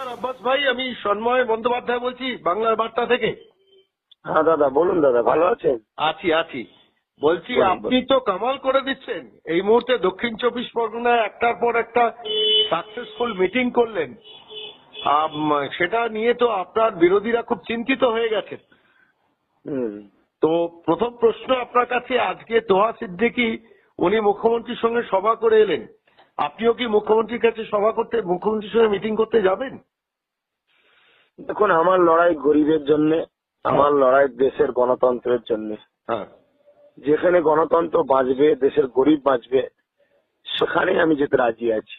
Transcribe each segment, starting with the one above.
নমস্কার আব্বাস ভাই আমি সন্ময় বন্দ্যোপাধ্যায় বলছি বাংলার বার্তা থেকে। হ্যাঁ দাদা বলুন দাদা ভালো আছেন? আছি আছি। বলছি আপনি তো কামাল করে দিচ্ছেন। এই মুহূর্তে দক্ষিণ চব্বিশ পরগনায় একটার পর একটা সাকসেসফুল মিটিং করলেন। সেটা নিয়ে তো আপনার বিরোধীরা খুব চিন্তিত হয়ে গেছেন। হুম। তো প্রথম প্রশ্ন আপনার কাছে আজকে তোহা সিদ্দিকি উনি মুখ্যমন্ত্রীর সঙ্গে সভা করে এলেন। আপনিও কি মুখ্যমন্ত্রীর কাছে সভা করতে মুখ্যমন্ত্রীর সঙ্গে মিটিং করতে যাবেন? দেখুন আমার লড়াই গরিবের জন্য আমার লড়াই দেশের গণতন্ত্রের জন্য। হ্যাঁ। যেখানে গণতন্ত্র বাঁচবে দেশের গরিব বাঁচবে সেখানে আমি যেতে রাজি আছি।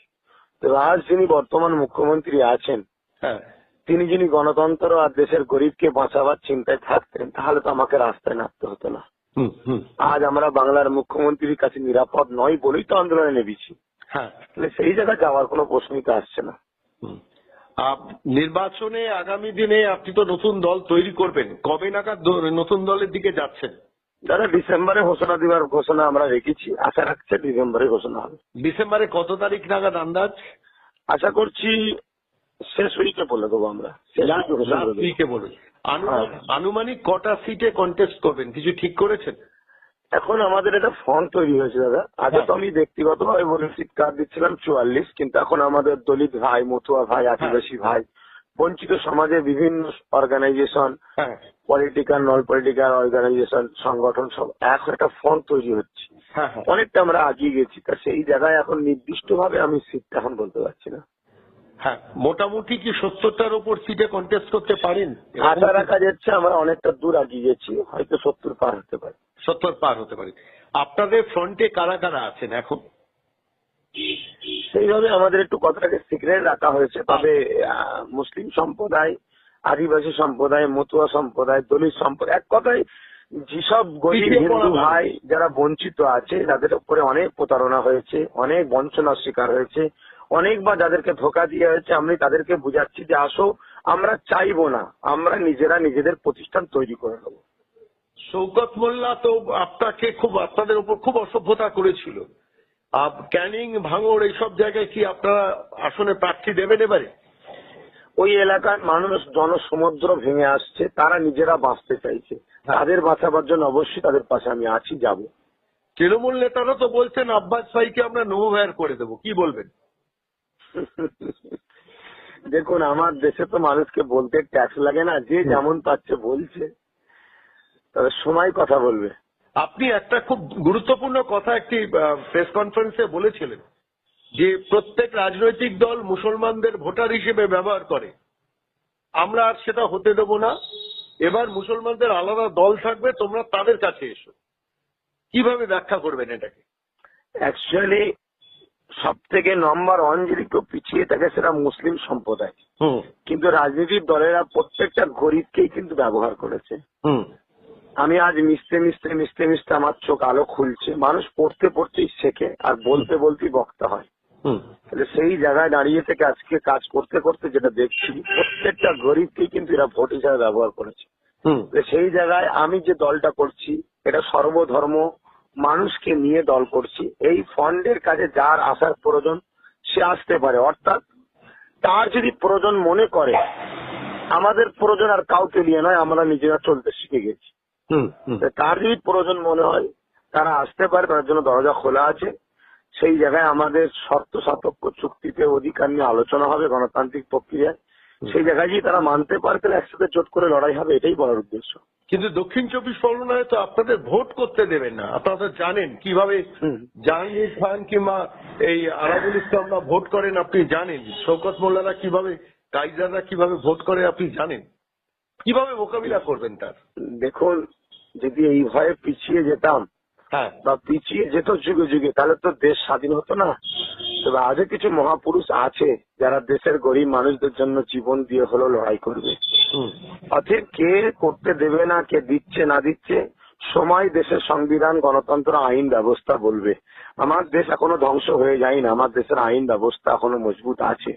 তো আজ যিনি বর্তমান মুখ্যমন্ত্রী আছেন হ্যাঁ। তিনি যিনি গণতন্ত্র আর দেশের গরিবকে বাঁচাবার চিন্তায় থাকতেন তাহলে তো আমাকে রাস্তায় নামতে হতো না। আজ আমরা বাংলার মুখ্যমন্ত্রীর কাছে নিরাপদ নয় বলেই তো আন্দোলনে নেমেছি। হ্যাঁ তাহলে সেই জায়গায় যাওয়ার কোনো প্রশ্নই তো আসছে না। নির্বাচনে আগামী দিনে আপনি তো নতুন দল তৈরি করবেন। কবে নাগাদ নতুন দলের দিকে যাচ্ছেন? দাদা ডিসেম্বরে ঘোষণা দেওয়ার ঘোষণা আমরা রেখেছি। আশা রাখছে ডিসেম্বরে ঘোষণা হবে। ডিসেম্বরে কত তারিখ নাগাদ আন্দাজ? আশা করছি শেষ উইকে বলে দেবো আমরা। উইকে আনুমানিক হ্যাঁ। আনুমানিক কটা সিটে কন্টেস্ট করবেন? কিছু ঠিক করেছেন? এখন আমাদের একটা ফন্ড তৈরি হয়েছে দাদা। আগে তো আমি ব্যক্তিগত ব্যক্তিগতভাবে বলেছি কার্ড দিচ্ছিলাম চুয়াল্লিশ কিন্তু এখন আমাদের দলিত ভাই মতুয়া ভাই আদিবাসী ভাই বঞ্চিত সমাজের বিভিন্ন অর্গানাইজেশন হ্যাঁ। পলিটিক্যাল নন পলিটিক্যাল অর্গানাইজেশন সংগঠন সব এক একটা ফন্ড তৈরি হচ্ছে। হ্যাঁ হ্যাঁ। অনেকটা আমরা আগিয়ে গেছি তা সেই জায়গায় এখন নির্দিষ্ট ভাবে আমি সিটটা এখন বলতে পারছি না। হ্যাঁ মোটামুটি কি সত্তরটার উপর সিটে কন্টেস্ট করতে পারেন? আশা রাখা যাচ্ছে আমরা অনেকটা দূর আগিয়ে গেছি হয়তো সত্তর পার হতে পারে। সত্তর পার হতে পারে। আপনাদের ফ্রন্টে কারা কারা আছেন এখন? সেইভাবে আমাদের একটু কথাটাকে সিক্রেট রাখা হয়েছে। তবে মুসলিম সম্প্রদায় আদিবাসী সম্প্রদায় মতুয়া সম্প্রদায় দলিত সম্প্রদায় এক কথায় যেসব গরিব হিন্দু ভাই যারা বঞ্চিত আছে তাদের উপরে অনেক প্রতারণা হয়েছে অনেক বঞ্চনার শিকার হয়েছে অনেকবার যাদেরকে ধোকা দিয়ে হয়েছে আমি তাদেরকে বুঝাচ্ছি যে আসো আমরা চাইব না আমরা নিজেরা নিজেদের প্রতিষ্ঠান তৈরি করে নেব শৌকত মোল্লা তো আপনাকে খুব আপনাদের উপর খুব অসভ্যতা করেছিল। আপ ক্যানিং ভাঙড় এইসব জায়গায় কি আপনারা আসনে প্রার্থী দেবেন এবারে? ওই এলাকার মানুষ জনসমুদ্র ভেঙে আসছে তারা নিজেরা বাঁচতে চাইছে। তাদের বাঁচাবার জন্য অবশ্যই তাদের পাশে আমি আছি যাব। তৃণমূল নেতারা তো বলছেন আব্বাস ভাইকে আমরা নো হায়ার করে দেবো। কি বলবেন? দেখুন আমার দেশে তো মানুষকে বলতে ট্যাক্স লাগে না যে যেমন পাচ্ছে বলছে। তবে সময় কথা বলবে। আপনি একটা খুব গুরুত্বপূর্ণ কথা একটি প্রেস কনফারেন্সে বলেছিলেন যে প্রত্যেক রাজনৈতিক দল মুসলমানদের ভোটার হিসেবে ব্যবহার করে। আমরা আর সেটা হতে দেব না। এবার মুসলমানদের আলাদা দল থাকবে তোমরা তাদের কাছে এসো। কীভাবে ব্যাখ্যা করবেন এটাকে? অ্যাকচুয়ালি সব থেকে নম্বর ওয়ান যদি কেউ পিছিয়ে থাকে সেটা মুসলিম সম্প্রদায়। কিন্তু রাজনৈতিক দলেরা প্রত্যেকটা গরিবকেই কিন্তু ব্যবহার করেছে। আমি আজ মিশতে মিশতে মিশতে মিশতে আমার চোখ আলো খুলছে। মানুষ পড়তে পড়তেই শেখে আর বলতে বলতেই বক্তা হয়। তাহলে সেই জায়গায় দাঁড়িয়ে থেকে আজকে কাজ করতে করতে যেটা দেখছি প্রত্যেকটা গরিবকেই কিন্তু এরা ভোট হিসাবে ব্যবহার করেছে। সেই জায়গায় আমি যে দলটা করছি এটা সর্বধর্ম মানুষকে নিয়ে দল করছি। এই ফান্ডের কাজে যার আসার প্রয়োজন সে আসতে পারে। অর্থাৎ তার যদি প্রয়োজন মনে করে আমাদের প্রয়োজন আর কাউকে নিয়ে নয় আমরা নিজেরা চলতে শিখে গেছি। হুম হুম। তার যদি প্রয়োজন মনে হয় তারা আসতে পারে তার জন্য দরজা খোলা আছে। সেই জায়গায় আমাদের শর্ত সাপেক্ষ চুক্তিতে অধিকার নিয়ে আলোচনা হবে গণতান্ত্রিক প্রক্রিয়ায় সেই জায়গায় যদি তারা মানতে পারে তাহলে একসাথে জোট করে লড়াই হবে এটাই বলার উদ্দেশ্য। কিন্তু দক্ষিণ চব্বিশ পরগনায় তো আপনাদের ভোট করতে দেবেন না আপনারা তো জানেন কীভাবে হুম। জাহাঙ্গীর খান কিংবা এই আরাবুল ইসলামরা ভোট করেন আপনি জানেন। শৌকত মোল্লারা কীভাবে কাইজাররা কীভাবে ভোট করে আপনি জানেন। কীভাবে মোকাবিলা করবেন তার? দেখুন যদি এই ভয়ে পিছিয়ে যেতাম হ্যাঁ। বা পিছিয়ে যেত যুগে যুগে তাহলে তো দেশ স্বাধীন হতো না। তবে আজও কিছু মহাপুরুষ আছে যারা দেশের গরিব মানুষদের জন্য জীবন দিয়ে হলো লড়াই করবে। অতএব কে করতে দেবে না কে দিচ্ছে না দিচ্ছে সময় দেশের সংবিধান গণতন্ত্র আইন ব্যবস্থা বলবে। আমার দেশ এখনও ধ্বংস হয়ে যায়নি আমার দেশের আইন ব্যবস্থা এখনও মজবুত আছে।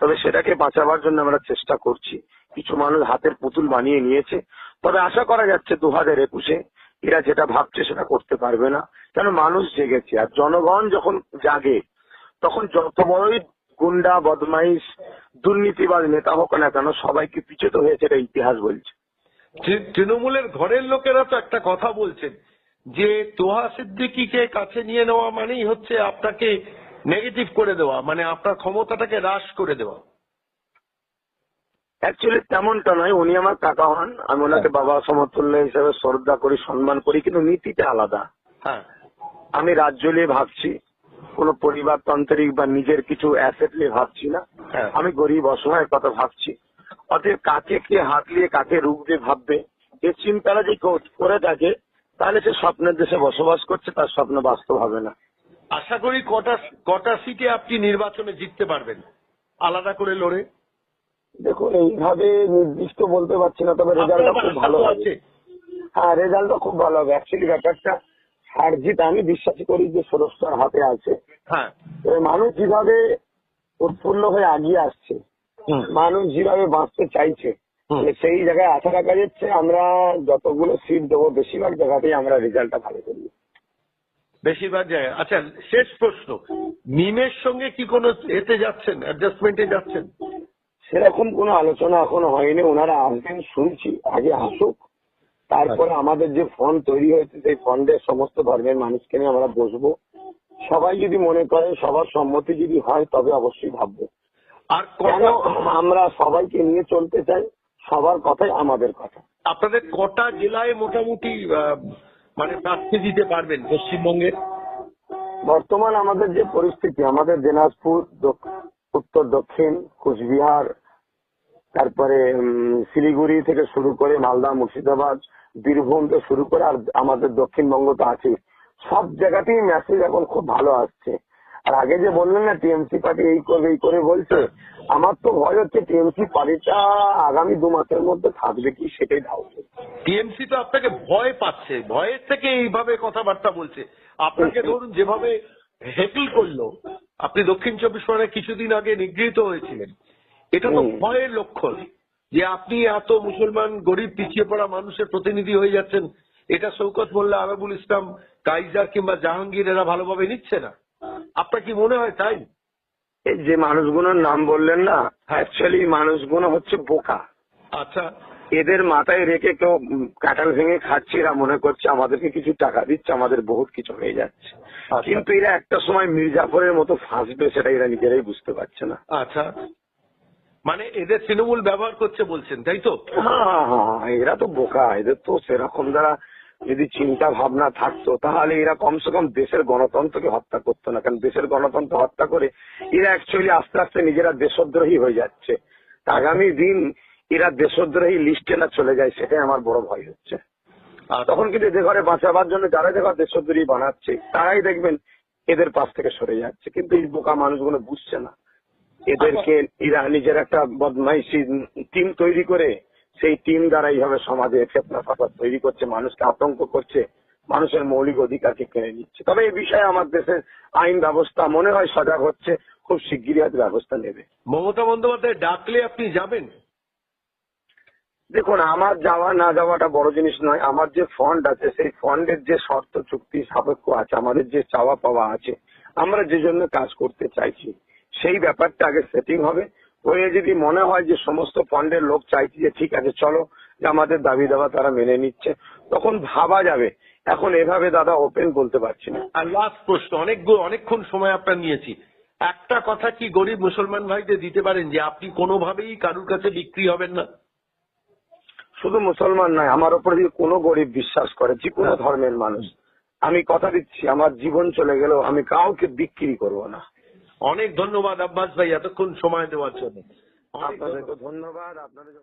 তবে সেটাকে বাঁচাবার জন্য আমরা চেষ্টা করছি। কিছু মানুষ হাতের পুতুল বানিয়ে নিয়েছে। তবে আশা করা যাচ্ছে দু হাজার একুশে এরা যেটা ভাবছে সেটা করতে পারবে না। কেন? মানুষ জেগেছে। আর জনগণ যখন জাগে, তখন যত বড়ই গুন্ডা, বদমাইশ দুর্নীতিবাদ নেতা হোক না কেন, সবাইকে পিছুত হয়েছে, এটা ইতিহাস বলছে। তৃণমূলের ঘরের লোকেরা তো একটা কথা বলছেন, যে তোহা সিদ্দিকিকে কাছে নিয়ে নেওয়া মানেই হচ্ছে আপনাকে নেগেটিভ করে দেওয়া মানে আপনার ক্ষমতাটাকে হ্রাস করে দেওয়া। অ্যাকচুয়ালি তেমনটা নয়। উনি আমার কাকা হন। আমি ওনাকে বাবা সমতুল্য হিসেবে শ্রদ্ধা করি সম্মান করি কিন্তু নীতিটা আলাদা। হ্যাঁ। আমি রাজ্য নিয়ে ভাবছি। কোনো পরিবারতান্ত্রিক বা নিজের কিছু অ্যাসেট নিয়ে ভাবছি না। হ্যাঁ। আমি গরিব অসহায়ের কথা ভাবছি। অতএব কাকে কে হাত দিয়ে কাকে রুখবে ভাববে এ চিন্তাটা যে করে থাকে তাহলে সে স্বপ্নের দেশে বসবাস করছে তার স্বপ্ন বাস্তব হবে না। আশা করি কটা কটা সিটে আপনি নির্বাচনে জিততে পারবেন। আলাদা করে লড়ে। দেখুন এইভাবে নির্দিষ্ট বলতে পারছি না তবে রেজাল্টটা আপনার খুব ভালো হবে। আছে। হ্যাঁ রেজাল্টটা খুব ভালো হবে। অ্যাকচুয়ালি ব্যাপারটা হার জিত আমি বিশ্বাস করি যে ষোড়শটার হাতে আছে। হ্যাঁ। মানুষ যেভাবে উৎফুল্ল হয়ে আগিয়ে আসছে মানুষ যেভাবে বাঁচতে চাইছে। সেই জায়গায় আশা রাখা যাচ্ছে আমরা যতগুলো সিট দেবো বেশিরভাগ জায়গাতেই আমরা রেজাল্টটা ভালো করি। বেশিরভাগ জায়গায়। আচ্ছা শেষ প্রশ্ন। মিমের সঙ্গে কি কোনো এতে যাচ্ছেন? অ্যাডজাস্টমেন্টে যাচ্ছেন? সেরকম কোনো আলোচনা এখনও হয়নি ওনারা আসবেন শুনছি আগে আসুক। তারপরে আমাদের যে ফন্ড তৈরি হয়েছে সেই ফন্ডের সমস্ত ধর্মের মানুষকে নিয়ে আমরা বসবো। সবাই যদি মনে করে সবার সম্মতি যদি হয় তবে অবশ্যই ভাববো। আর কেন আমরা সবাইকে নিয়ে চলতে চাই সবার কথাই আমাদের কথা। আপনাদের কটা জেলায় মোটামুটি মানে প্রার্থী দিতে পারবেন পশ্চিমবঙ্গের? বর্তমান আমাদের যে পরিস্থিতি আমাদের দিনাজপুর উত্তর দক্ষিণ কুচবিহার তারপরে শিলিগুড়ি থেকে শুরু করে মালদা মুর্শিদাবাদ বীরভূম থেকে শুরু করে আর আমাদের দক্ষিণবঙ্গ তো আছে সব জায়গাতেই মেসেজ এখন খুব ভালো আসছে। আর আগে যে বললেন না টিএমসি পার্টি এই করবে এই করে বলছে আমার তো ভয় হচ্ছে টিএমসি পার্টিটা আগামী দু মাসের মধ্যে থাকবে কি সেটাই ধারণা টিএমসি তো আপনাকে ভয় পাচ্ছে ভয়ের থেকে এইভাবে কথাবার্তা বলছে। আপনাকে ধরুন যেভাবে হেকল করল। আপনি দক্ষিণ চব্বিশ পরগনায় কিছুদিন আগে নিগৃহীত হয়েছিলেন। এটা তো ভয়ের লক্ষণ যে আপনি এত মুসলমান গরিব পিছিয়ে পড়া মানুষের প্রতিনিধি হয়ে যাচ্ছেন। এটা শৌকত মোল্লা আরবুল ইসলাম কাইজার কিংবা জাহাঙ্গীর এরা ভালোভাবে নিচ্ছে না। আপনার কি মনে হয় তাই? এই যে মানুষগুলোর নাম বললেন না অ্যাকচুয়ালি মানুষগুলো হচ্ছে বোকা। আচ্ছা এদের মাথায় রেখে কেউ কাঁঠাল ভেঙে খাচ্ছে এরা মনে করছে আমাদেরকে কিছু টাকা দিচ্ছে আমাদের বহুত কিছু হয়ে যাচ্ছে। আচ্ছা। কিন্তু এরা একটা সময় মির্জাফরের মতো ফাঁসবে সেটা এরা নিজেরাই বুঝতে পারছে না। আচ্ছা। মানে এদের তৃণমূল ব্যবহার করছে বলছেন তাই তো? হ্যাঁ হ্যাঁ, হ্যাঁ এরা তো বোকা এদের তো সেরকম দ্বারা যদি চিন্তা ভাবনা থাকতো তাহলে এরা কমসে কম দেশের গণতন্ত্রকে হত্যা করতো না কারণ দেশের গণতন্ত্র হত্যা করে এরা অ্যাকচুয়ালি আস্তে আস্তে নিজেরা দেশদ্রোহী হয়ে যাচ্ছে। আগামী দিন এরা দেশদ্রোহী লিস্টে না চলে যায় সেটাই আমার বড় ভয় হচ্ছে। তখন কিন্তু এদের ঘরে বাঁচাবার জন্য যারা যে ঘর দেশদ্রোহী বানাচ্ছে তারাই দেখবেন এদের পাশ থেকে সরে যাচ্ছে। কিন্তু এই বোকা মানুষগুলো বুঝছে না। এদেরকে এরা নিজের একটা বদমাইশি টিম তৈরি করে সেই টিম দ্বারা এইভাবে সমাজে ফেতনা ফাসাদ তৈরি করছে মানুষকে আতঙ্ক করছে মানুষের মৌলিক অধিকারকে কেড়ে নিচ্ছে। তবে এই বিষয়ে আমার দেশের আইন ব্যবস্থা মনে হয় সজাগ হচ্ছে খুব শিগগিরই হয়তো ব্যবস্থা নেবে। মমতা বন্দ্যোপাধ্যায় ডাকলে আপনি যাবেন? দেখুন, আমার যাওয়া না যাওয়াটা বড় জিনিস নয়। আমার যে ফান্ড আছে, সেই ফান্ডের যে শর্ত, চুক্তি, সাপেক্ষ আছে, আমাদের যে চাওয়া পাওয়া আছে, আমরা যে জন্য কাজ করতে চাইছি, সেই ব্যাপারটা আগে সেটিং হবে। হয়ে যদি মনে হয় যে সমস্ত ফান্ডের লোক চাইছে যে ঠিক আছে, চলো, যে আমাদের দাবি দেওয়া তারা মেনে নিচ্ছে, তখন ভাবা যাবে। এখন এভাবে দাদা ওপেন বলতে পারছি না। আর লাস্ট প্রশ্ন, অনেক অনেকক্ষণ সময় আপনার নিয়েছি। একটা কথা কি গরিব মুসলমান ভাইদের দিতে পারেন যে, আপনি কোনোভাবেই কারুর কাছে বিক্রি হবেন না? শুধু মুসলমান নয় আমার উপর যদি কোনো গরিব বিশ্বাস করে যে কোনো হ্যাঁ। ধর্মের মানুষ আমি কথা দিচ্ছি আমার জীবন চলে গেলেও আমি কাউকে বিক্রি করব না অনেক ধন্যবাদ আব্বাস ভাই এতক্ষণ সময় দেওয়ার জন্য। আপনাদেরকে ধন্যবাদ আপনাদের